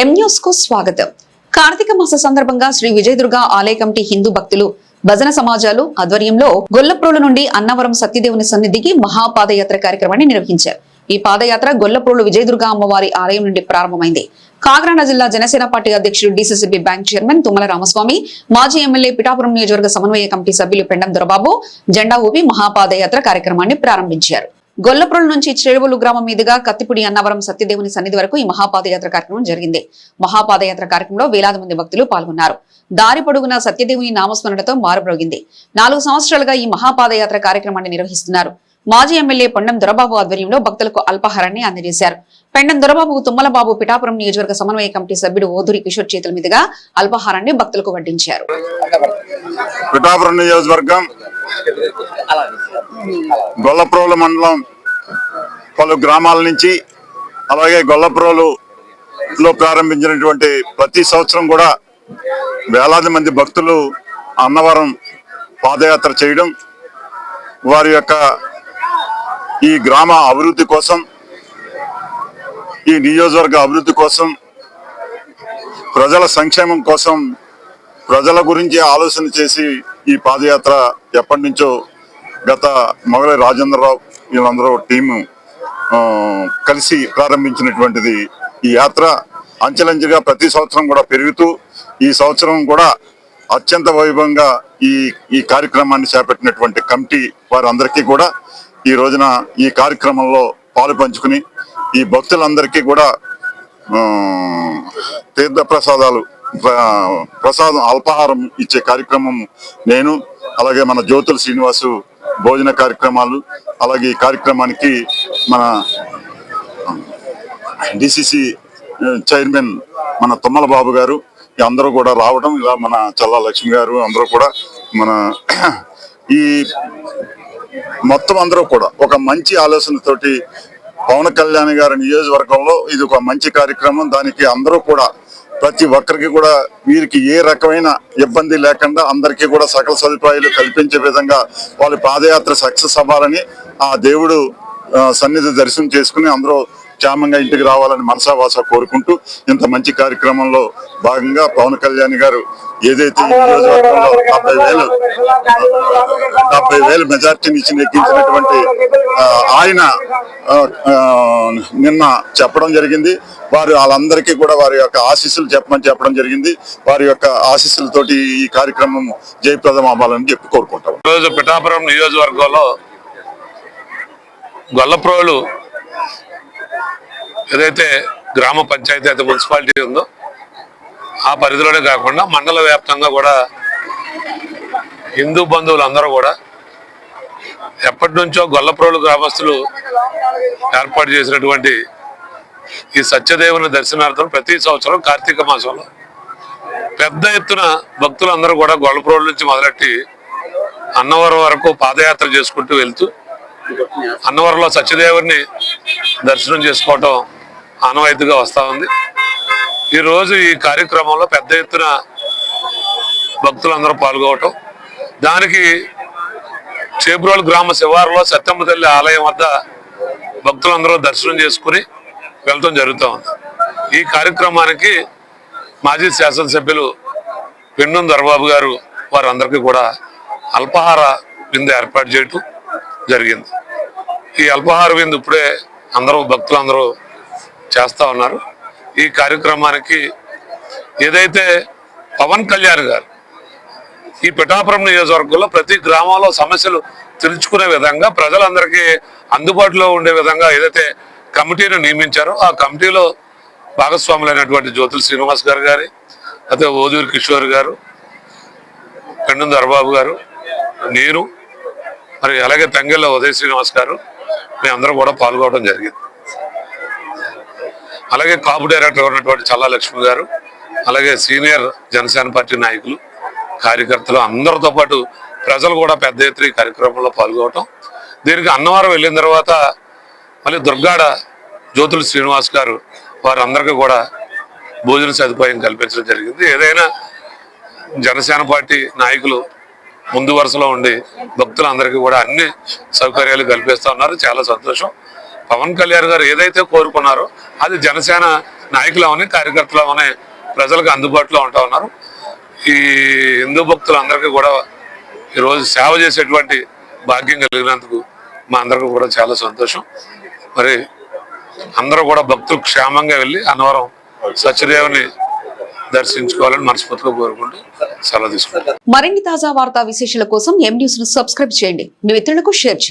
ఎం న్యూస్కు స్వాగతం. కార్తీక మాస సందర్భంగా శ్రీ విజయదుర్గ ఆలయ కమిటీ హిందూ భక్తులు భజన సమాజాలు ఆధ్వర్యంలో గొల్లప్రోలు నుండి అన్నవరం సత్యదేవుని సన్నిధికి మహాపాదయాత్ర కార్యక్రమాన్ని నిర్వహించారు. ఈ పాదయాత్ర గొల్లప్రోలు విజయదుర్గ అమ్మవారి ఆలయం నుండి ప్రారంభమైంది. కాకినాడ జిల్లా జనసేన పార్టీ అధ్యక్షుడు DCCB bank chairman Tummala Ramaswamy మాజీ ఎమ్మెల్యే పిఠాపురం నియోజకవర్గ సమన్వయ కమిటీ సభ్యులు పెండం దొరబాబు జెండా ఊపి మహాపాదయాత్ర కార్యక్రమాన్ని ప్రారంభించారు. గొల్లపురం నుంచి చెరువులు గ్రామం మీదుగా కత్తిపుడి అన్నవరం సత్యదేవుని సన్నిధి వరకు ఈ మహాపాదయాత్ర కార్యక్రమం జరిగింది. మహాపాదయాత్ర కార్యక్రమంలో వేలాది మంది భక్తులు పాల్గొన్నారు. దారి పొడుగున సత్యదేవుని నామస్మరణతో మారుబ్రోగింది నాలుగు సంవత్సరాలుగా ఈ మహాపాదయాత్ర కార్యక్రమాన్ని నిర్వహిస్తున్నారు. మాజీ ఎమ్మెల్యే పొండం దొరబాబు ఆధ్వర్యంలో భక్తులకు అల్పాహారాన్ని అందజేశారు. పెండం దొరబాబు తుమ్మలబాబు పిఠాపురం నియోజకవర్గ సమన్వయ కమిటీ సభ్యుడు ఓధురి కిషోర్ చేతుల మీదుగా అల్పాహారాన్ని భక్తులకు వడ్డించారు. పిఠాపురం నియోజకవర్గం మండలం పలు గ్రామాల నుంచి అలాగే గొల్లప్రోలు లో ప్రారంభించినటువంటి ప్రతి సంవత్సరం కూడా వేలాది మంది భక్తులు అన్నవరం పాదయాత్ర చేయడం వారి యొక్క ఈ గ్రామ అభివృద్ధి కోసం ఈ నియోజకవర్గ అభివృద్ధి కోసం ప్రజల సంక్షేమం కోసం ప్రజల గురించి ఆలోచన చేసి ఈ పాదయాత్ర ఎప్పటి నుంచో గత మొగలి రాజేంద్రరావు వీళ్ళందరూ టీము కలిసి ప్రారంభించినటువంటిది ఈ యాత్ర అంచెలంచెగా ప్రతి సంవత్సరం కూడా పెరుగుతూ ఈ సంవత్సరం కూడా అత్యంత వైభవంగా ఈ ఈ కార్యక్రమాన్ని చేపట్టినటువంటి కమిటీ వారందరికీ కూడా ఈ రోజున ఈ కార్యక్రమంలో పాలు పంచుకుని ఈ భక్తులందరికీ కూడా తీర్థ ప్రసాదాలు ప్రసాదం అల్పాహారం ఇచ్చే కార్యక్రమం నేను అలాగే మన జ్యోతుల శ్రీనివాసు భోజన కార్యక్రమాలు అలాగే ఈ కార్యక్రమానికి మన డిసిసి చైర్మన్ మన తుమ్మల బాబు గారు అందరూ కూడా రావడం ఇలా మన చల్లా లక్ష్మి గారు అందరూ కూడా మన ఈ మొత్తం అందరూ కూడా ఒక మంచి ఆలోచనతోటి పవన్ కళ్యాణ్ గారి నియోజకవర్గంలో ఇది ఒక మంచి కార్యక్రమం. దానికి అందరూ కూడా ప్రతి ఒక్కరికి కూడా వీరికి ఏ రకమైన ఇబ్బంది లేకుండా అందరికీ కూడా సకల సదుపాయాలు కల్పించే విధంగా వాళ్ళ పాదయాత్ర సక్సెస్ అవ్వాలని ఆ దేవుడు సన్నిధి దర్శనం చేసుకుని అందరూ క్షేమంగా ఇంటికి రావాలని మనసావాస కోరుకుంటూ ఇంత మంచి కార్యక్రమంలో భాగంగా పవన్ కళ్యాణ్ గారు ఏదైతే ఈ నియోజకవర్గంలో డెబ్బై వేలు డెబ్బై వేలు మెజార్టీని ఇచ్చి నెగ్గించినటువంటి ఆయన నిన్న చెప్పడం జరిగింది. వారు వాళ్ళందరికీ కూడా వారి యొక్క ఆశీస్సులు చెప్పమని చెప్పడం జరిగింది. వారి యొక్క ఆశీస్సులతోటి ఈ కార్యక్రమం జయప్రదం అవ్వాలని చెప్పి కోరుకుంటాం ఈరోజు పిఠాపురం నియోజకవర్గంలో గొల్లప్రోలు ఏదైతే గ్రామ పంచాయతీ అయితే మున్సిపాలిటీ ఉందో ఆ పరిధిలోనే కాకుండా మండల వ్యాప్తంగా కూడా హిందూ బంధువులు అందరూ కూడా ఎప్పటి నుంచో గొల్లప్రోలు గ్రామస్తులు ఏర్పాటు చేసినటువంటి ఈ సత్యదేవుని దర్శనార్థం ప్రతి సంవత్సరం కార్తీక మాసంలో పెద్ద ఎత్తున భక్తులందరూ కూడా గొల్లప్రోలు నుంచి మొదలెట్టి అన్నవరం వరకు పాదయాత్ర చేసుకుంటూ వెళ్తూ అన్నవరంలో సత్యదేవుని దర్శనం చేసుకోవటం ఆనవాయితీగా వస్తూ ఉంది. ఈరోజు ఈ కార్యక్రమంలో పెద్ద ఎత్తున భక్తులందరూ పాల్గొవటం. దానికి చేబ్రోలు గ్రామ శివారులో సత్యమ్మ తల్లి ఆలయం వద్ద భక్తులందరూ దర్శనం చేసుకుని వెళ్ళటం జరుగుతూ ఉంది. ఈ కార్యక్రమానికి మాజీ శాసనసభ్యులు పెన్నుం దర్బాబు గారు వారందరికీ కూడా అల్పాహార విందు ఏర్పాటు చేయటం జరిగింది. ఈ అల్పాహార విందు ఇప్పుడే అందరూ భక్తులందరూ చేస్తూ ఉన్నారు. ఈ కార్యక్రమానికి ఏదైతే పవన్ కళ్యాణ్ గారు ఈ పిఠాపురం నియోజకవర్గంలో ప్రతి గ్రామంలో సమస్యలు తెలుసుకునే విధంగా ప్రజలందరికీ అందుబాటులో ఉండే విధంగా ఏదైతే కమిటీని నియమించారో ఆ కమిటీలో భాగస్వాములైనటువంటి జ్యోతుల శ్రీనివాస్ గారు గారి అయితే ఓదూరి కిషోర్ గారు పెండు దర్బాబు గారు నేను మరి అలాగే తంగెళ్ళ ఉదయ శ్రీనివాస్ గారు మేము అందరం కూడా పాల్గొనడం జరిగింది. అలాగే కాపు డైరెక్టర్ ఉన్నటువంటి చల్లా లక్ష్మి గారు అలాగే సీనియర్ జనసేన పార్టీ నాయకులు కార్యకర్తలు అందరితో పాటు ప్రజలు కూడా పెద్ద ఎత్తున ఈ కార్యక్రమంలో పాల్గొనటం. దీనికి అన్నవరం వెళ్ళిన తర్వాత మళ్ళీ దుర్గాడ జ్యోతులు శ్రీనివాస్ గారు వారందరికీ కూడా భోజన సదుపాయం కల్పించడం జరిగింది. ఏదైనా జనసేన పార్టీ నాయకులు ముందు వరుసలో ఉండి భక్తులందరికీ కూడా అన్ని సౌకర్యాలు కల్పిస్తూ ఉన్నారు. చాలా సంతోషం. పవన్ కళ్యాణ్ గారు ఏదైతే కోరుకున్నారో అది జనసేన నాయకులమని కార్యకర్తలమని కార్యకర్తలు ప్రజలకు అందుబాటులో ఉంటా ఉన్నారు. ఈ హిందూ భక్తులందరికీ కూడా ఈరోజు సేవ చేసేటువంటి భాగ్యం కలిగినందుకు మా అందరికీ కూడా చాలా సంతోషం. మరి అందరూ కూడా భక్తులు క్షేమంగా వెళ్ళి అన్నవరం సత్యదేవుని దర్శించుకోవాలని మనస్ఫూర్తిగా కోరుకుంటూ సెలవు తీసుకుంటాం మరిన్ని తాజా వార్తా విశేషాల కోసం ఎం న్యూస్ను సబ్స్క్రైబ్ చేయండి. మీ మిత్రులకు షేర్ చేయండి.